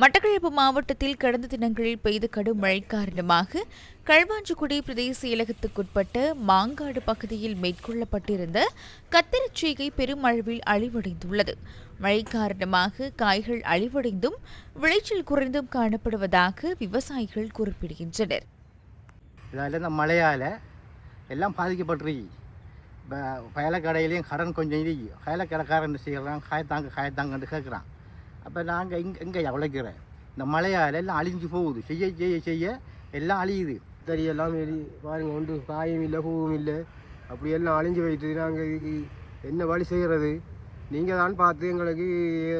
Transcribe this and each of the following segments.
மட்டக்களப்பு மாவட்டத்தில் கடந்த தினங்களில் பெய்த கடும் மழை காரணமாக கல்வாஞ்சிக்குடி பிரதேச இலகத்துக்குட்பட்ட மாங்காடு பகுதியில் மேற்கொள்ளப்பட்டிருந்த கத்திரிச்சீகை பெருமளவில் அழிவடைந்துள்ளது. மழை காரணமாக காய்கள் அழிவடைந்தும் விளைச்சல் குறைந்தும் காணப்படுவதாக விவசாயிகள் குறிப்பிடுகின்றனர். இதால் இந்த மழையால் எல்லாம் பாதிக்கப்பட்டிருக்கு. இப்போ பயலக்கடையிலையும் கடன் கொஞ்சம் இது பயலக்கடைக்காரன் செய்கிறான் காயத்தாங்க காயத்தாங்கன்னு கேட்குறான் அப்போ நாங்கள் இங்கே இங்கே உழைக்கிறேன். இந்த மழையால் எல்லாம் அழிஞ்சு போகுது. செய்ய செய்ய செய்ய எல்லாம் அழியுது. தறி எல்லாம் வெளி பாருங்க ஒன்று காயும் இல்லை பூவும் இல்லை. அப்படி எல்லாம் அழிஞ்சு போயிட்டு நாங்கள் என்ன வழி செய்கிறது நீங்கள் தான் பார்த்து எங்களுக்கு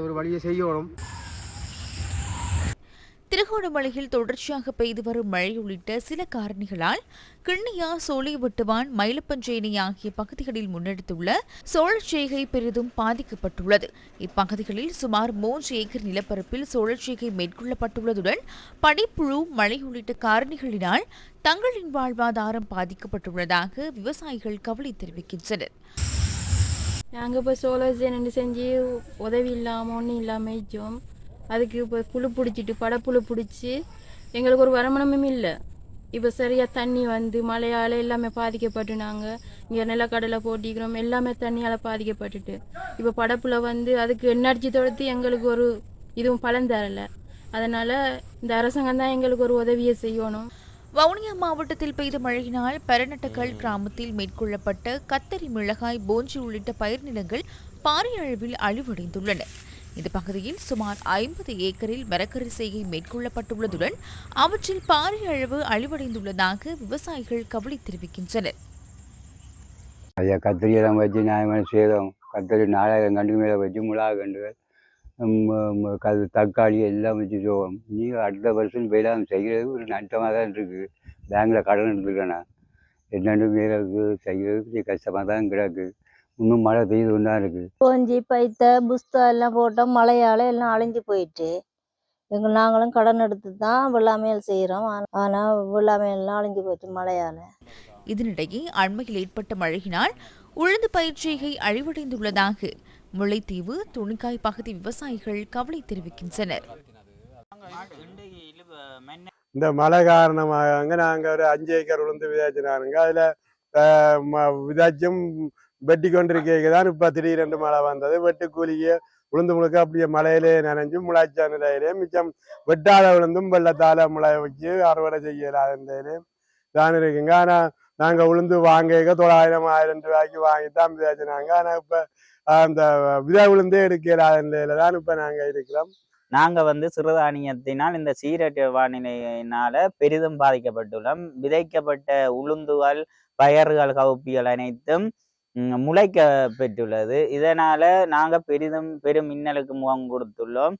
ஒரு வழியை செய்யணும். திருகோணமலையில் தொடர்ச்சியாக பெய்து வரும் மழை உள்ளிட்ட சில காரணிகளால் கிண்ணியா சோழிவட்டுவான் மயிலப்பஞ்சேனி ஆகிய பகுதிகளில் முன்னெடுத்துள்ள சோழச்சேகை பெரிதும் பாதிக்கப்பட்டுள்ளது. இப்பகுதிகளில் சுமார் மூன்று ஏக்கர் நிலப்பரப்பில் சோழச்சேகை மேற்கொள்ளப்பட்டுள்ளதுடன் பனிப்புழு மழை உள்ளிட்ட காரணிகளினால் தங்களின் வாழ்வாதாரம் பாதிக்கப்பட்டுள்ளதாக விவசாயிகள் கவலை தெரிவிக்கின்றனர். நாங்கள் இப்போ சோலார் செஞ்சு உதவி இல்லாமல் ஒன்றும் இல்லாமல் அதுக்கு இப்போ புழு பிடிச்சிட்டு படப்புழு பிடிச்சி எங்களுக்கு ஒரு வருமானமும் இல்லை. இப்போ சரியாக தண்ணி வந்து மழையால் எல்லாமே பாதிக்கப்பட்டு நாங்கள் இங்கே நிலக்கடலை போட்டிக்கிறோம் எல்லாமே தண்ணியால் பாதிக்கப்பட்டுட்டு. இப்போ படப்புல வந்து அதுக்கு எண்ணடிச்சு தொடுத்து எங்களுக்கு ஒரு இதுவும் பலன் தரலை. அதனால் இந்த அரசாங்கம் தான் எங்களுக்கு ஒரு உதவியை செய்யணும். வவுனியா மாவட்டத்தில் பெய்த மழையினால் பெரநட்டக்கல் கிராமத்தில் மேற்கொள்ளப்பட்ட கத்தரி மிளகாய் போஞ்சி உள்ளிட்ட பயிர் நிலங்கள் பாரிய அளவில் அழிவடைந்துள்ளன. இந்த பகுதியில் சுமார் ஐம்பது ஏக்கரில் மரக்கறி செய்கை மேற்கொள்ளப்பட்டுள்ளதுடன் அவற்றில் பாரிய அளவு அழிவடைந்துள்ளதாக விவசாயிகள் கவலை தெரிவிக்கின்றனர். ஐயா கத்திரியெல்லாம் வச்சு நியாயமான சேதம். கத்திரி நாலாயிரம் கண்டு மேலே வச்சு மிளகா கண்டுகள் கது தக்காளி எல்லாம் வச்சு சோகம் நீ அடுத்த வருஷம் வேளாண் செய்கிறது ஒரு நட்டமாக தான் இருக்குது பேங்கில் கடன் எடுத்துருக்கேண்ணா என்னென்னு வேலைக்கு செய்கிறது கொஞ்சம் கஷ்டமாக தான் கிடக்கு. இன்னும் மழை பெய்து கொண்டு தான் இருக்குது. கோஞ்சி பைத்த புஸ்தா எல்லாம் போட்டோம் மழையால் எல்லாம் அழிஞ்சு போயிட்டு எங்கள் நாங்களும் கடன் எடுத்து தான் வெள்ளாமையல் செய்கிறோம் ஆனால் வெள்ளாமையெல்லாம் அழிஞ்சு போச்சு மழையால். இதனிடையே அண்மையில் ஏற்பட்ட மழையினால் உளுந்து பயிர்ச்செய்கை அழிவடைந்துள்ளதாக முல்லைத்தீவு துணிக்காய் பகுதி விவசாயிகள் கவலை தெரிவிக்கின்றனர். இந்த மழை காரணமாக நாங்கள் ஒரு அஞ்சு ஏக்கர் உளுந்து விதைச்சினாருங்க. அதில் விதைச்சும் வெட்டி கொண்டிருக்க தான் இப்போ திடீரென்று மழை வந்தது. வெட்டு கூலியே உளுந்து முழுக்க அப்படியே மழையிலே நனைஞ்சு முளைச்சா நிலையிலே மிச்சம் வெட்டாத விழுந்தும் வெள்ளத்தால முளைய வச்சு அறுவடை செய்யலாத நிலையிலே தான் இருக்குங்க. ஆனால் நாங்கள் உளுந்து வாங்க தொள்ளாயிரம் ஆயிரம் ரூபாய்க்கு வாங்கி தான் விதைச்சினாங்க ஆனால் இப்போ அந்த விதை உளுந்தே எடுக்கலாத நிலையில தான் இப்போ நாங்கள் இருக்கிறோம். நாங்க வந்து சிறுதானியத்தினால் இந்த சீரற்ற வானிலையினால பெரிதும் பாதிக்கப்பட்டுள்ளோம். விதைக்கப்பட்ட உளுந்துகள் பயிர்கள் கவுப்பிகள் அனைத்தும் முளைக்க பெற்றுள்ளது இதனால நாங்க பெரிதும் பெரும் மின்னலுக்கு முகம் கொடுத்துள்ளோம்.